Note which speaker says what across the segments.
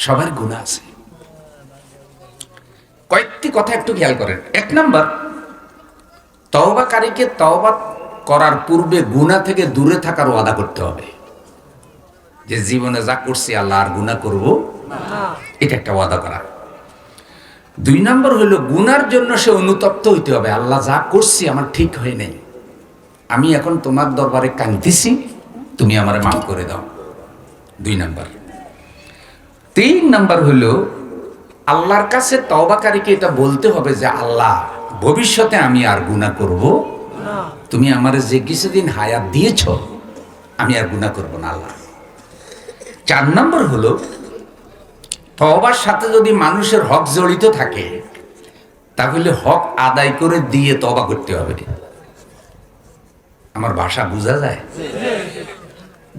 Speaker 1: সবার গুণা আছে। কয়েকটি কথা একটু খেয়াল করেন। এক নাম্বার, তওবাকারীকে তওবা করার পূর্বে গুণা থেকে দূরে থাকার ওয়াদা করতে হবে। যে জীবনে যা করছি আল্লাহ, আর গুণা করব এটা একটা ওয়াদা করা। দুই নম্বর হলো গুনার জন্য সে অনুতপ্ত হইতে হবে। আল্লাহ যা করছি আমার ঠিক হয় নাই। আমি এখন তোমার দরবারে কাঁদতেছি, তুমি আমার মাফ করে দাও। দুই নাম্বার তিন নাম্বার হলো, আল্লাহর কাছে তওবাকারীকে এটা বলতে হবে যে, আল্লাহ, ভবিষ্যতে আমি আর গুনাহ করব তুমি আমার যে কিছুদিন হায়াত দিয়েছ, আমি আর গুনাহ করব না আল্লাহ। চার নম্বর হলো, তওবার সাথে যদি মানুষের হক জড়িত থাকে, তাহলে হক আদায় করে দিয়ে তবা করতে হবে। আমার ভাষা বোঝা যায়?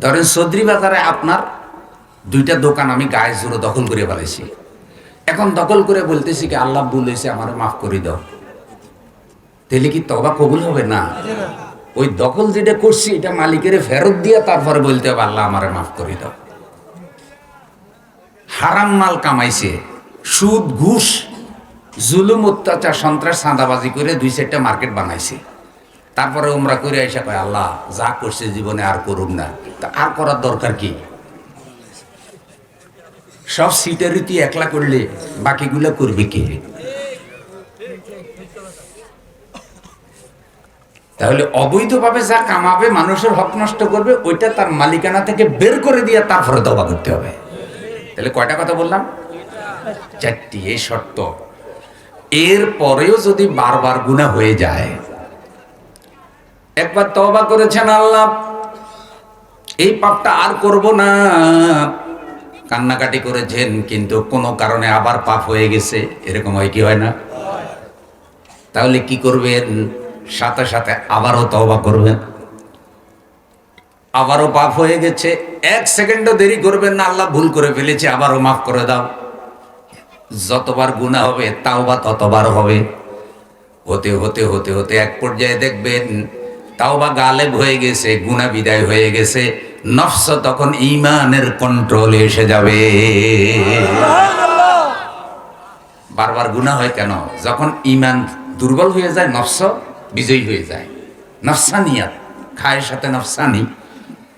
Speaker 1: ধরেন সদরি বাজারে আপনার দুইটা দোকান আমি গায়ে জোরে দখল করে ফেলেছি। এখন দখল করে বলতেছি কি, আল্লাহ বলেছে আমার মাফ করে দাও। তাহলে কি তবা কবুল হবে না? ওই দখল যেটা করছি, এটা মালিকের ফেরত দিয়ে তারপরে বলতে হবে, আল্লাহ আমার মাফ করে দাও। হারাম মাল কামাইছে, সুদ, ঘুষ, জুলুম, অত্যাচার, সন্ত্রাস চাঁদাবাজি করে দুই চারটা মার্কেট বানাইছে। তারপরে ওমরা করে আইসা কয়, আল্লাহ যা করছে জীবনে আর করুক না। তা আর করার দরকার কি? সব সিটের রীতি একলা করলে বাকিগুলো করবে কে? তাহলে অবৈধভাবে যা কামাবে, মানুষের হক নষ্ট করবে, ওইটা তার মালিকানা থেকে বের করে দিয়ে তারপরে দবা করতে হবে। তাহলে কয়টা কথা বললাম? চারটি, এই শর্ত। এর পরেও যদি বারবার গুণা হয়ে যায়, একবার তবা করেছেন আল্লাহ, এই পাপটা আর করব না। কান্নাকাটি করেছেন, কিন্তু কোনো কারণে আবার পাপ হয়ে গেছে, এরকম হয় কি হয় না? তাহলে কি করবেন? সাথে সাথে আবারও তবা করবেন। আবারও পাপ হয়ে গেছে, এক সেকেন্ডও দেরি করবেন না, আল্লাহ ভুল করে ফেলেছে, আবারও মাফ করে দাও। যতবার গুণা হবে তাও বা ততবার হবে। হতে হতে হতে হতে এক পর্যায়ে দেখবেন তাও বা গালেব হয়ে গেছে গুণা বিদায় হয়ে গেছে। নফস তখন ইমানের কন্ট্রোলে এসে যাবে। বারবার গুণা হয় কেন? যখন ইমান দুর্বল হয়ে যায় নফস বিজয়ী হয়ে যায়। নফসানিয়াত খায়ের সাথে নফসানি।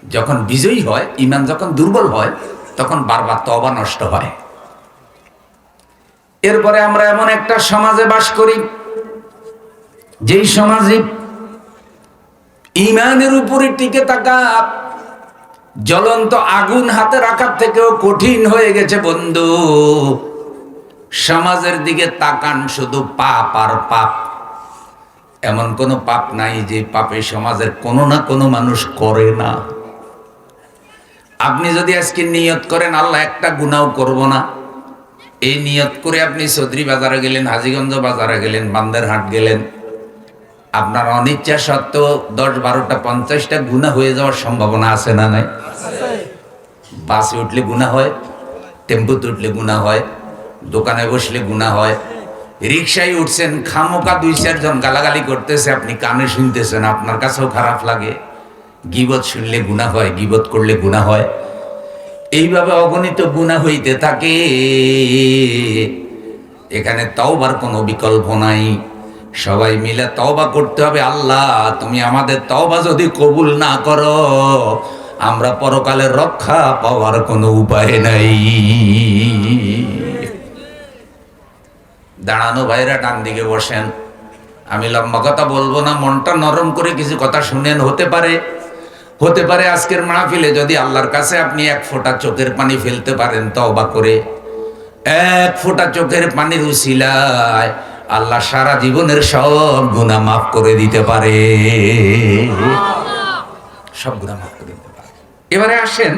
Speaker 1: যখন বিজয়ী হয় ইমান যখন দুর্বল হয় তখন বারবার তবা নষ্ট হয়। এরপরে আমরা এমন একটা সমাজে বাস করি যেই সমাজে ইমানের উপরে টিকে থাকা জ্বলন্ত আগুন হাতে রাখার থেকেও কঠিন হয়ে গেছে বন্ধু। সমাজের দিকে তাকান শুধু পাপ আর পাপ। এমন কোনো পাপ নাই যে পাপে সমাজের কোনো না কোনো মানুষ করে না। আপনি যদি আজকে নিয়ত করেন, আল্লাহ একটা গুণাও করব না। এই নিয়ত করে আপনি চৌধুরী বাজারে গেলেন, হাজিগঞ্জ বাজারে গেলেন, বান্দারহাট গেলেন আপনার অনিচ্ছা সত্ত্বেও দশ বারোটা পঞ্চাশটা গুণা হয়ে যাওয়ার সম্ভাবনা আছে না নাই? বাসে উঠলে গুণা হয়, টেম্পুতে উঠলে গুণা হয়, দোকানে বসলে গুণা হয়। রিক্সায় উঠছেন খামোকা দুই চারজন গালাগালি করতেছে, আপনি কানে শুনতেছেন, আপনার কাছেও খারাপ লাগে। গিবত শুনলে গুণা হয়, গিবত করলে গুণা হয়। এইভাবে অগণিত গুণা হইতে থাকে। এখানে তওবার কোনো বিকল্প নাই। সবাই মিলে তওবা করতে হবে, আল্লাহ, তুমি আমাদের তওবা যদি কবুল না করো, আমরা পরকালে রক্ষা পাওয়ার কোনো উপায় নাই। দাঁড়ানো ভাইরা ডান দিকে বসেন। আমি লম্বা কথা বলব না, মনটা নরম করে কিছু কথা শুনেন, হতে পারে। হতে পারে আজকের মাহফিলে যদি আল্লাহর কাছে আপনি এক ফোঁটা চোখের পানি ফেলতে পারেন তওবা করে। এক ফোঁটা চোখের পানির উশিলায় আল্লাহ সারা জীবনের সব গুণা মাফ করে দিতে পারে। সব গুণা মাফ করে দিতে পারে। এবারে আসেন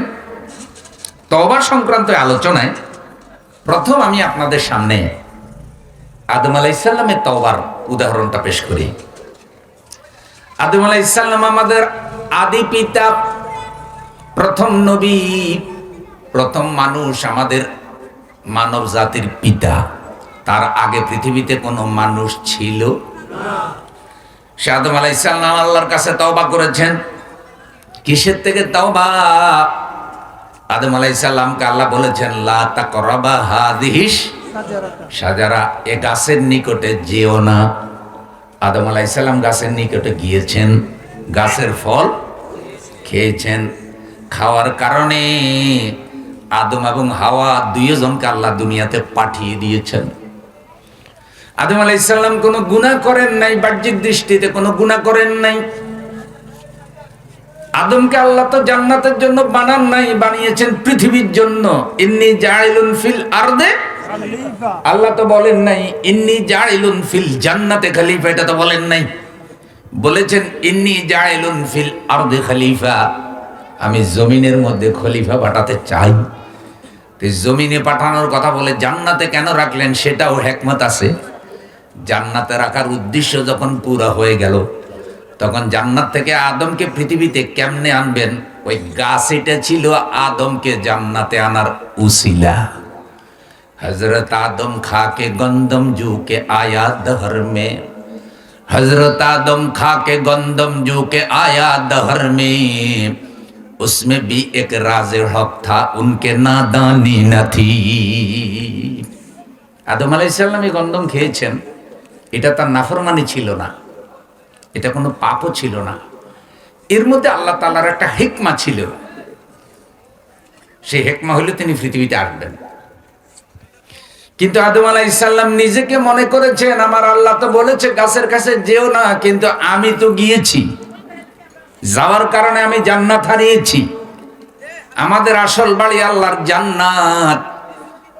Speaker 1: তওবা সংক্রান্ত আলোচনায়। প্রথম আমি আপনাদের সামনে আদম আলাইসাল্লামের তওবার উদাহরণটা পেশ করি। আদম আলাইসাল্লাম আমাদের আদি পিতা, প্রথম নবী, প্রথম মানুষ আমাদের মানব জাতির পিতা। তার আগে পৃথিবীতে কোনো মানুষ ছিল? সে আদম আলাইসাল্লাম আল্লাহর কাছে তওবা করেছেন। কিসের থেকে তওবা? আদম আলাইসাল্লামকে আল্লাহ বলেছেন, লা তাকরাবা হাদিহিস সাজারা এ গাছের নিকটে যেও না। আদম আলাইসাল্লাম গাছের নিকটে গিয়েছেন, গাছের ফল খেয়েছেন। খাওয়ার কারণে আদম এবং হাওয়া দুইজনকে আল্লাহ দুনিয়াতে পাঠিয়ে দিয়েছেন। আদম আলাইসাল্লাম কোনো গুণা করেন নাই, বাহ্যিক দৃষ্টিতে কোনো গুণা করেন নাই। আদমকে আল্লাহ তো জান্নাতের জন্য বানান নাই, বানিয়েছেন পৃথিবীর জন্য। ইন্নি জাইলুন ফিল আরদে আল্লাহ তো বলেন নাই, ইন্নি জাইলুন ফিল জান্নাতে খলিফা, এটা তো বলেন নাই। বলেছেন, ইন্নি জাইলুন ফিল আরদে খলিফা। আমি জমিনের মধ্যে খলিফা পাঠাতে চাই। জমিনে পাঠানোর কথা বলে জান্নাতে কেন রাখলেন, সেটাও হেকমত আছে। জান্নাতে রাখার উদ্দেশ্য যখন পুরা হয়ে গেল তখন জান্নাত থেকে আদমকে পৃথিবীতে কেমনে আনবেন ওই গাছ এটা ছিল আদমকে জান্নাতে আনার উসিলা हजरत आदम खा के गंदम जू के आया दहर में हजरत आदम खा के गंदम जू के आया दहर में उसमें भी एक राज हक था उनके नादानी न थी আদম আলাইসাল্লাম এই গন্দম খেয়েছেন এটা তার নাফরমানি ছিল না। এটা কোনো পাপও ছিল না। এর মধ্যে আল্লাহ তালার একটা হেকমা ছিল। সেই হেকমা হলে তিনি পৃথিবীতে আসবেন। কিন্তু আদম আলাহ ইসাল্লাম নিজেকে মনে করেছেন, আমার আল্লাহ তো বলেছে গাছের কাছে যেও না, কিন্তু আমি তো গিয়েছি। যাওয়ার কারণে আমি জান্নাত হারিয়েছি। আমাদের আসল বাড়ি আল্লাহর জান্নাত।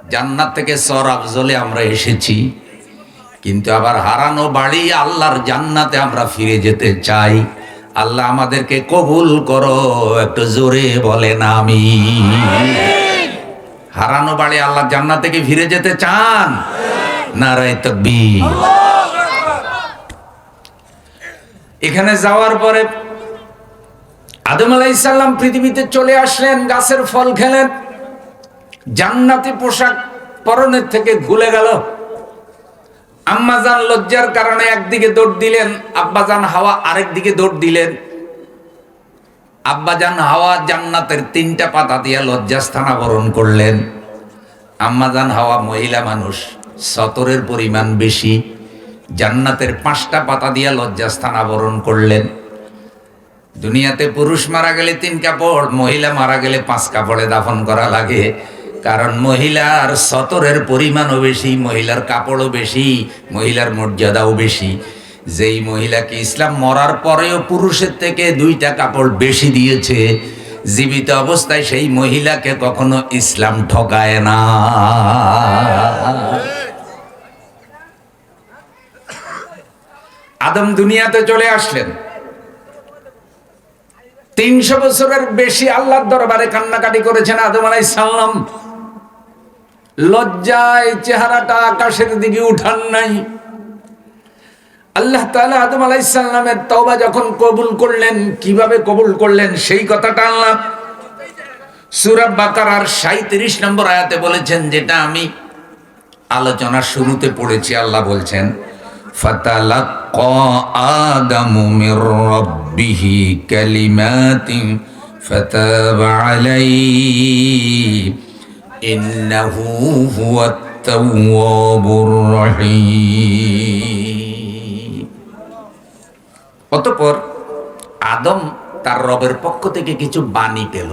Speaker 1: জান্নাত থেকে সরাব জলে আমরা এসেছি। কিন্তু আবার হারানো বাড়ি আল্লাহর জান্নাতে আমরা ফিরে যেতে চাই। আল্লাহ আমাদেরকে কবুল করো, একটু জোরে বলেন আমি হারানো বাড়ি আল্লাহ জান্নাত থেকে ফিরে যেতে চান? নারায় তকবীর। এখানে যাওয়ার পরে আদম আলাইসাল্লাম পৃথিবীতে চলে আসলেন, গাছের ফল খেলেন, জান্নাতি পোশাক পরনের থেকে খুলে গেল। আম্মাজান লজ্জার কারণে একদিকে দৌড় দিলেন আব্বাজান হাওয়া আরেক দিকে দৌড় দিলেন। আব্বাজান হাওয়া জান্নাতের তিনটা পাতা দিয়ে লজ্জাস্থান আবরণ করলেন। আম্মাজান হাওয়া মহিলা মানুষ, সতরের পরিমাণ বেশি, জান্নাতের পাঁচটা পাতা দিয়ে লজ্জাস্থান আবরণ করলেন। দুনিয়াতে পুরুষ মারা গেলে তিন কাপড়, মহিলা মারা গেলে পাঁচ কাপড়ে দাফন করা লাগে। কারণ মহিলার সতরের পরিমাণও বেশি, মহিলার কাপড়ও বেশি, মহিলার মর্যাদাও বেশি। যেই মহিলাকে ইসলাম মরার পরেও পুরুষের থেকে দুইটা কাপড় বেশি দিয়েছে, জীবিত অবস্থায় সেই মহিলাকে কখনো ইসলাম ঠকায় না। আদম দুনিয়াতে চলে আসলেন। তিনশো বছরের বেশি আল্লাহর দরবারে কান্নাকাটি করেছেন আদম আলাই সাল্লাম লজ্জায় চেহারাটা আকাশের দিকে উঠান নাই। আল্লাহ তাআলা আদম আলাইসাল্লামের তওবা যখন কবুল করলেন, কীভাবে কবুল করলেন সেই কথাটা আল্লাহ সূরা বাকারার 37 নম্বর আয়াতে বলেছেন, যেটা আমি আলোচনার শুরুতে পড়েছি, আল্লাহ বলছেন, ফাতালাক্কা ইন্নাহু হুয়াত তাওয়াবুর রহিম অতঃপর আদম তার রবের পক্ষ থেকে কিছু বাণী পেল।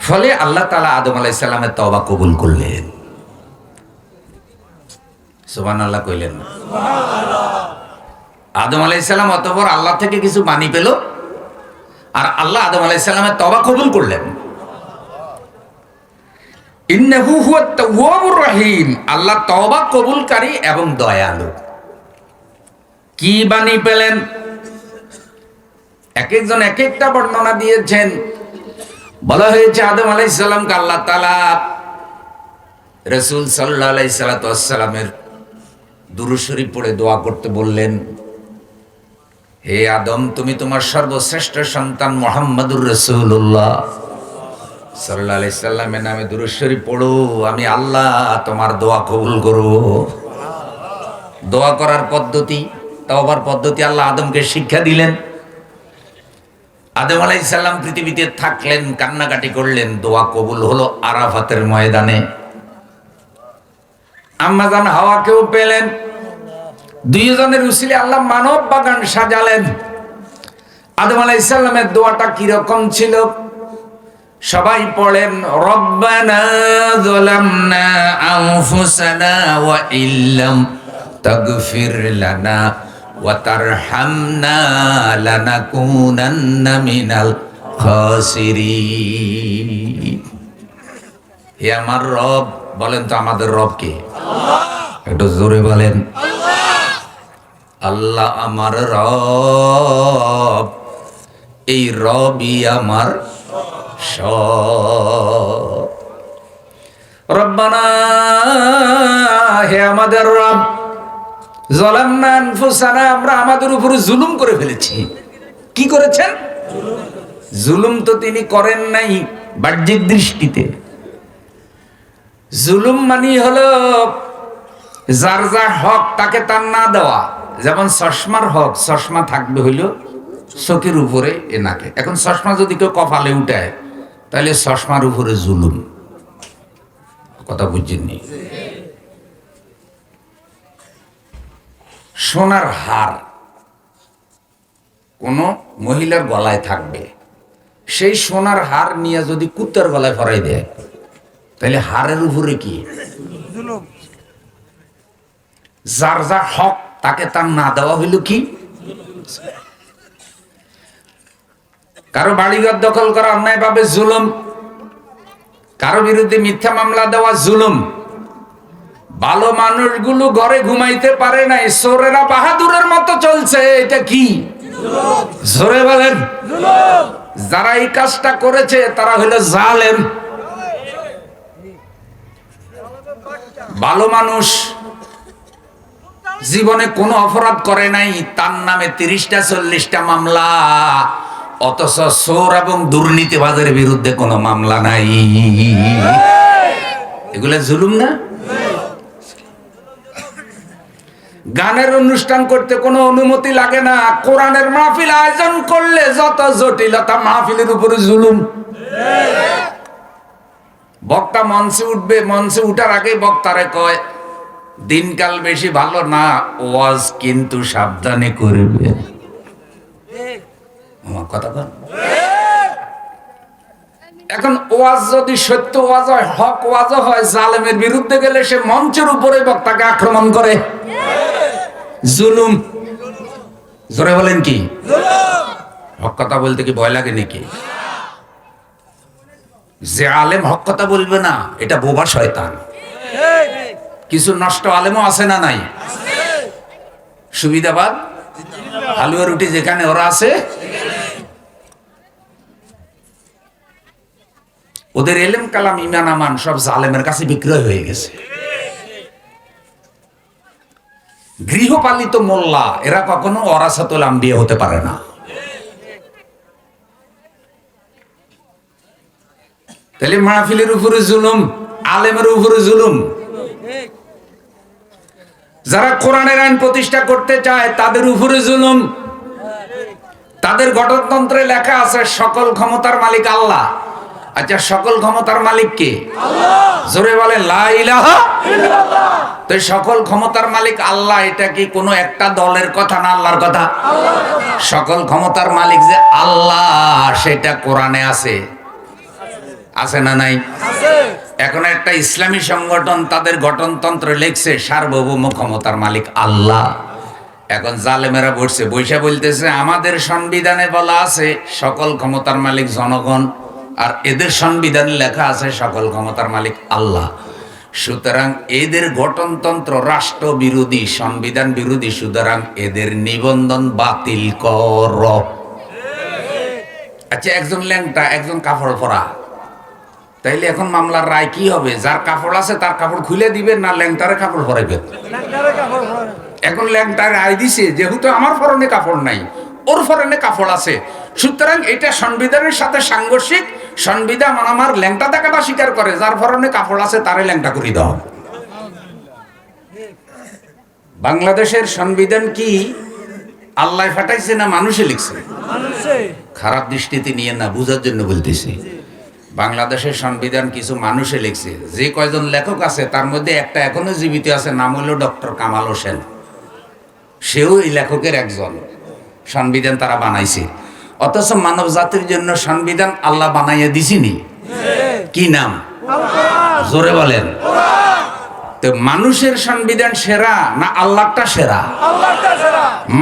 Speaker 1: ফলে আল্লাহ তালা আদম আলাইসাল্লামের তবা কবুল করলেন। সুবান আল্লাহ কইলেন। আদম আলাইসাল্লাম অতপর আল্লাহ থেকে কিছু বাণী পেল। আর আল্লাহ আদম আলাইসাল্লামের তবা কবুল করলেন। ইন্নাহু হুয়া তাওয়াবুর আল্লাহ তওবা কবুলকারী এবং দয়ালু। কি বাণী পেলেন? এক একজন এক একটা বর্ণনা দিয়েছেন। বলা হয়েছে আদম আলাইসাল্লামকে আল্লাহ তালা রসুল সাল্লাহ আলাইসালামের দুরুশরী পড়ে দোয়া করতে বললেন, হে আদম, তুমি তোমার সর্বশ্রেষ্ঠ সন্তান মোহাম্মদুর রসুল্লাহ সাল্লাহ আলাইসাল্লামের নামে দুরুশরী পড়ো, আমি আল্লাহ তোমার দোয়া কবুল করব দোয়া করার পদ্ধতি, তওবার পদ্ধতি আল্লাহ আদমকে শিক্ষা দিলেন। আদম আলাইসাল্লাম পৃথিবীতে থাকলেন, কান্নাকাটি করলেন, দোয়া কবুল হলো আরাফাতের ময়দানে। আম্মাজান হাওয়াকেও পেলেন। দুইজনের উসিলে আল্লাহ মানব বাগান সাজালেন। আদম আলাইসাল্লামের দোয়াটা কীরকম ছিল? সবাই পড়েন রব্বানা যালামনা আনফুসানা ওয়া ইল্লাম তাগফির লানা ওয়া তারহামনা লানাকুনান্না মিনাল খাসিরিন. হে আমার রব বলেন তো আমাদের রব কে? একটু জোরে বলেন আল্লাহ আমার রব এই রবই আমার হে আমাদের রব আমরা আমাদের জুলুম করে ফেলেছি। কি করেছেন? জুলুম তো তিনি করেন নাই বাহ্যিক দৃষ্টিতে। জুলুম মানি হলো যার যার হক তাকে তার না দেওয়া। যেমন চশমার হক, চশমা থাকবে হইল চোখের উপরে এ নাকে। এখন চশমা যদি কেউ কপালে উঠায় তাহলে চশমার উপরে জুলুম। কথা বুঝছেননি সোনার হার কোন মহিলার গলায় থাকবে সেই সোনার হার নিয়ে যদি কুত্তার গলায় ফরাই দেয় তাহলে হারের উপরে কি? যার যা হক তাকে তার না দেওয়া হইল কি? কারও বাড়িঘর দখল করা অন্যায় ভাবে জুলুম, কারও বিরুদ্ধে মিথ্যা মামলা দেওয়া জুলুম। ভালো মানুষগুলো ঘরে ঘুমাইতে পারে নাই সোরেরা বাহাদুরের মতো চলছে, এটা কি? জোরে বলেন। যারা এই কাজটা করেছে, তারা হলো জালেম। ভালো মানুষ জীবনে কোনো অপরাধ করে নাই, তার নামে তিরিশটা, চল্লিশটা মামলা। অথচ চোর এবং দুর্নীতিবাজের বিরুদ্ধে কোনো মামলা নাই। এগুলো জুলুম না? গানের অনুষ্ঠান করতে কোনো অনুমতি লাগে না। কোরআনের মাহফিল আয়োজন করলে যত জটিলতা মাহফিলের উপরে জুলুম। বক্তা মঞ্চে উঠবে, মঞ্চে উঠার আগে বক্তারে কয়, দিনকাল বেশি ভালো না, ওয়াজ কিন্তু সাবধানে করবে। আমার কথা বল। এখন ওয়াজ যদি সত্য ওয়াজ হয়, হক ওয়াজ হয়, জালেমের বিরুদ্ধে গেলে সে মঞ্চের উপরে বক্তাকে আক্রমণ করে। জুলুম। জোরে বলেন কি? হক কথা বলতে কি ভয় লাগে নাকি? যে আলেম হক কথা বলবে না, এটা বোবা শয়তান। কিছু নষ্ট আলেমও আছে না নাই? সুবিধাবাদ? হালুয়া রুটি যেখানে ওরা আছে ওদের এলেম, কালাম, ইমান, আমান সব জালেমের কাছে বিক্রয় হয়ে গেছে। গৃহপালিত মোল্লা, এরা কখনো অরাসাতুল আম্বিয়া হতে পারে না। তাহলে মাহফিলের উপরে জুলুম, আলেমের উপরে জুলুম। যারা কোরআনের আইন প্রতিষ্ঠা করতে চায়, তাদের উপরে জুলুম। তাদের গঠনতন্ত্রে লেখা আছে, সকল ক্ষমতার মালিক আল্লাহ। আচ্ছা সকল ক্ষমতার মালিক কে? জোরে বলে তো সকল ক্ষমতার মালিক আল্লাহ এটা কি কোনো একটা দলের কথা না আল্লাহর কথা? সকল ক্ষমতার মালিক যে আল্লাহ সেটা কোরআনে আছে। আছে না নাই? এখন একটা ইসলামী সংগঠন তাদের গঠনতন্ত্র লিখছে সার্বভৌম ক্ষমতার মালিক আল্লাহ। এখন জালেমেরা বসছে বৈশা বলতেছে আমাদের সংবিধানে বলা আছে সকল ক্ষমতার মালিক জনগণ। আর এদের সংবিধানে লেখা আছে সকল ক্ষমতার মালিক আল্লাহ। সুতরাং এদের গঠনতন্ত্র রাষ্ট্র বিরোধী সংবিধান বিরোধী সুতরাং এদের নিবন্ধন বাতিল কর। আচ্ছা একজন ল্যাংটা একজন কাপড় পরা। তাইলে এখন মামলার রায় কি হবে? যার কাপড় আছে তার কাপড় খুলে দিবে না ল্যাংটারে কাপড় পরাইবে? এখন ল্যাংটার রায় দিছে যেহেতু আমার ফরনে কাপড় নাই ওর ফরনে কাপড় আছে। সুতরাং এটা সংবিধানের সাথে সাংঘর্ষিক সংবিধান আমার ল্যাংটা দেখাটা স্বীকার করে যার ফরনে কাপড় আছে তারে ল্যাংটা করে দেওয়া। বাংলাদেশের সংবিধান কি আল্লাহ ফাটাইছে না মানুষে লিখছে? খারাপ দৃষ্টিতে নিয়ে না বুঝার জন্য বলতেছি। বাংলাদেশের সংবিধান কিছু মানুষে লিখছে। যে কয়জন লেখক আছে তার মধ্যে একটা এখনও জীবিত আছে নাম হলো ডক্টর কামাল হোসেন। সেও এই লেখকের একজন। সংবিধান তারা বানাইছে। অথচ মানব জাতির জন্য সংবিধান আল্লাহ বানাইয়া দিছিনি। কি নাম? জোরে বলেন। তো মানুষের সংবিধান সেরা না আল্লাহটা সেরা?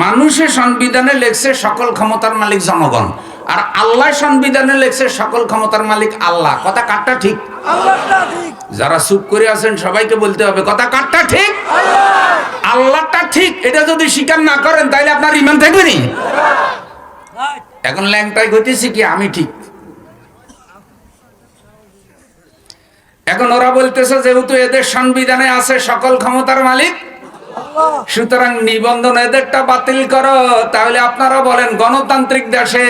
Speaker 1: মানুষের সংবিধানে লেখছে সকল ক্ষমতার মালিক জনগণ। আর আল্লাহ সংবিধানে লেখছে সকল ক্ষমতার মালিক আল্লাহ। কথা কাটটা ঠিক? যারা চুপ করে আছেন সবাইকে বলতে হবে কথা কাটটা ঠিক? আল্লাহটা ঠিক এটা যদি স্বীকার না করেন তাহলে আপনার ইমান থাকবে নি। এখন ল্যাংটাই ঘটেছি কি? আমি ঠিক। এখন ওরা বলতেছে, যেহেতু এদের সংবিধানে আছে সকল ক্ষমতার মালিক, সুতরাং নিবন্ধন এদেরটা বাতিল করো। তাহলে আপনারা বলেন, গণতান্ত্রিক দেশে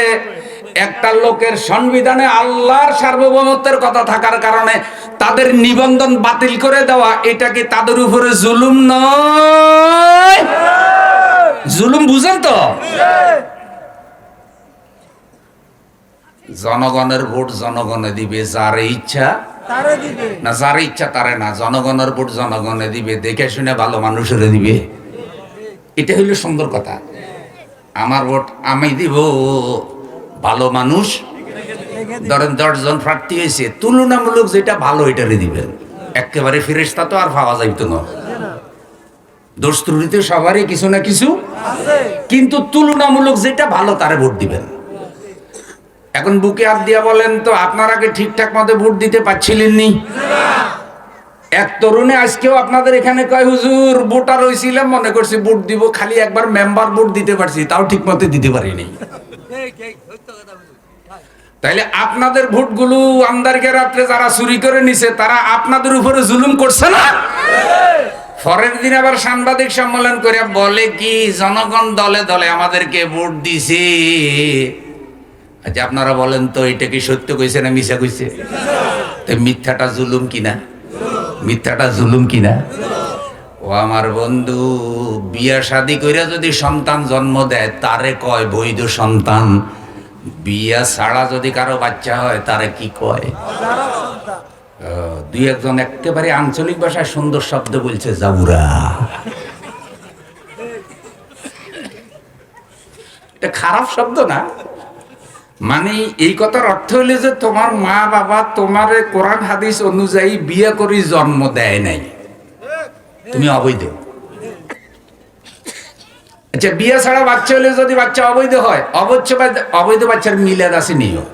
Speaker 1: একটা লোকের সংবিধানে আল্লাহর সার্বভৌমত্বের কথা থাকার কারণে তাদের নিবন্ধন বাতিল করে দেওয়া, এটা কি তাদের উপরে জুলুম নয়? জুলুম বুঝেন তো? জনগণের ভোট জনগণে দিবে যার ইচ্ছা
Speaker 2: তারে
Speaker 1: না যার ইচ্ছা তারে না জনগণের ভোট জনগণে দিবে দেখে শুনে ভালো মানুষের দিবে। এটা হইল সুন্দর কথা। আমার ভোট আমি দিব ভালো মানুষ। ধরেন দশজন প্রার্থী হয়েছে তুলনামূলক যেটা ভালো এটারে দিবেন একেবারে ফেরেস্তা তো আর পাওয়া যাইতো না। দোষ ত্রুটিতে সবারই কিছু না কিছু কিন্তু তুলনামূলক যেটা ভালো তারে ভোট দিবেন। এখন বুকে হাত দিয়া বলেন তো, আপনারা ঠিকঠাক মতো ভোট দিতে পারছিলেন নি? এক তরুণে আজকেও আপনাদের এখানে কয়, হুজুর, ভোটার হয়েছিলাম মনে করছি ভোট দিব, খালি একবার মেম্বার ভোট দিতে পারছি, তাও ঠিক মতো দিতে পারিনি। তাইলে আপনাদের ভোটগুলো আমদারকে রাত্রে যারা চুরি করে নিছে, তারা আপনাদের উপরে জুলুম করছে না? পরের দিন আবার সাংবাদিক সম্মেলন করে বলে কি, জনগণ দলে দলে আমাদেরকে ভোট দিছে। আচ্ছা আপনারা বলেন তো, এটা কি সত্য কইছে না মিশা কইছে? তো মিথ্যাটা জুলুম কিনা? মিথ্যাটা জুলুম কিনা? ও আমার বন্ধু, বিয়া শাদি কইরা যদি সন্তান জন্ম দেয়, তারে কয় বৈধ সন্তান? বিয়া ছাড়া যদি কারও বাচ্চা হয়, তারে কি কয়? দুই একজন একেবারে আঞ্চলিক ভাষায় সুন্দর শব্দ বলছে, জাউরা। এটা খারাপ শব্দ না? মানে এই কথার অর্থ হইলে যে তোমার মা বাবা তোমার কোরআন, হাদিস অনুযায়ী বিয়ে করি জন্ম দেয় নাই। তুমি অবৈধ। আচ্ছা বিয়ে ছাড়া বাচ্চা হলে যদি বাচ্চা অবৈধ হয়, অবৈধ অবৈধ বাচ্চার মিলাদ আছে নিও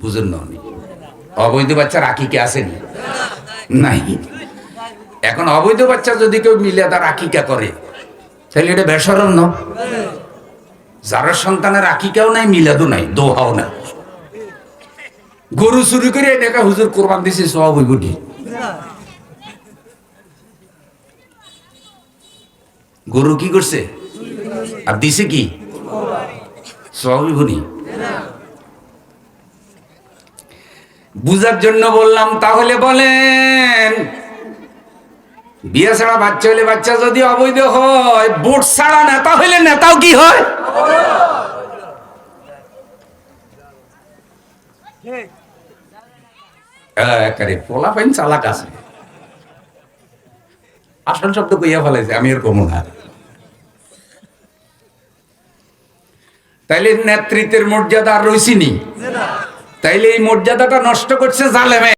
Speaker 1: বুঝুন না। অবৈধ বাচ্চা রাখিকে আসেনি নাই। এখন অবৈধ বাচ্চা যদি কেউ মিলে তার আকিকা করে, তাহলে এটা বেসরম ন? যার সন্তানের আকিকাও নাই, মিলাদও নাই, দোহাও না গরু চুরি করে এটাকে হুজুর কোরবান দিছে সব কি? গরু কি করছে? আর দিছে কি? সব হইব বুঝার জন্য বললাম, তাহলে বলেন, বিয়ে ছাড়া বাচ্চা হলে বাচ্চা যদি অবৈধ হয়, ভোট ছাড়া নেতা হইলে নেতাও কি হয়? একারে পোলা পাইন চালাক আছে। আসল শব্দ কইয়া ফেলাইছে, আমি এর কমু না। তাইলে নেতৃত্বের মর্যাদা আর রইছিনি তাইলে এই মর্যাদাটা নষ্ট করছে জালেমে।